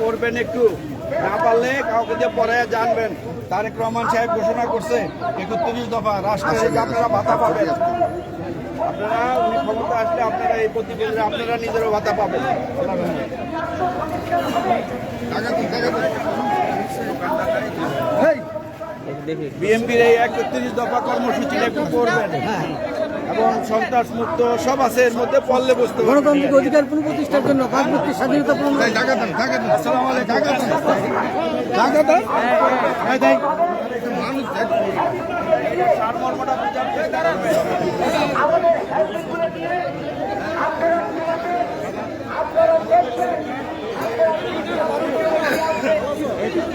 পারবেন একটু। না পারলে কাউকে দিয়ে পরে জানবেন। তারেক রহমান সাহেব ঘোষণা করছে একত্রিশ দফা রাষ্ট্রের আপনারা ভাতা পাবেন। আপনারা উনি ক্ষমতা আসলে আপনারা এই প্রতিবেদনে আপনারা নিজেরও ভাতা পাবেন। বিএনপির এই একত্রিশ দফা কর্মসূচিটা একটু করবেন এবং সন্ত্রাস মুক্ত সব আছে এর মধ্যে পড়লে বুঝতে পারবেন। গণতান্ত্রিক অধিকার পুনঃপ্রতিষ্ঠার জন্য ভারতবর্ষের স্বাধীনতা পূর্ণ আসসালামু আলাইকুম টাকা দেন এই দেন সারমর্মটা বুঝার চেষ্টা করবেন।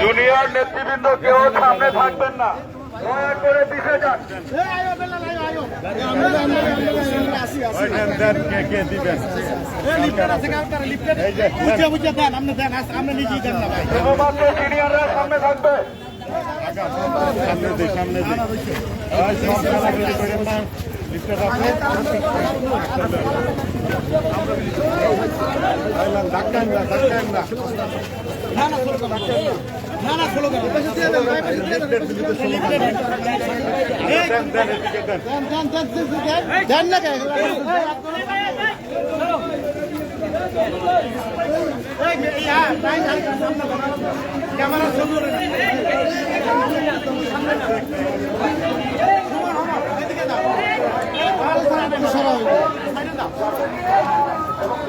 জুনিয়র নেতৃবৃন্দ কেউ সামনে থাকবেন না। দয়া করে পিছে যান। শুধুমাত্র সিনিয়ররা সামনে থাকবে। না না খোলো দেন না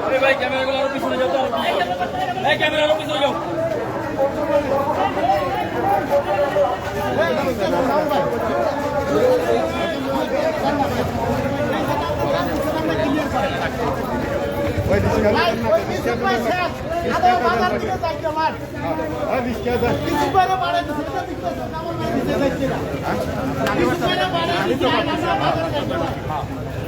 আমরা মাঝখানে দাঁড়াতে আমি একজনে সামনে আসব না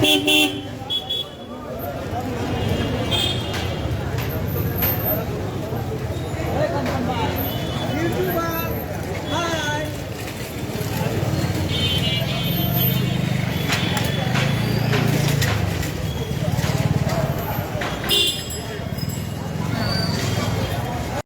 Beep, beep.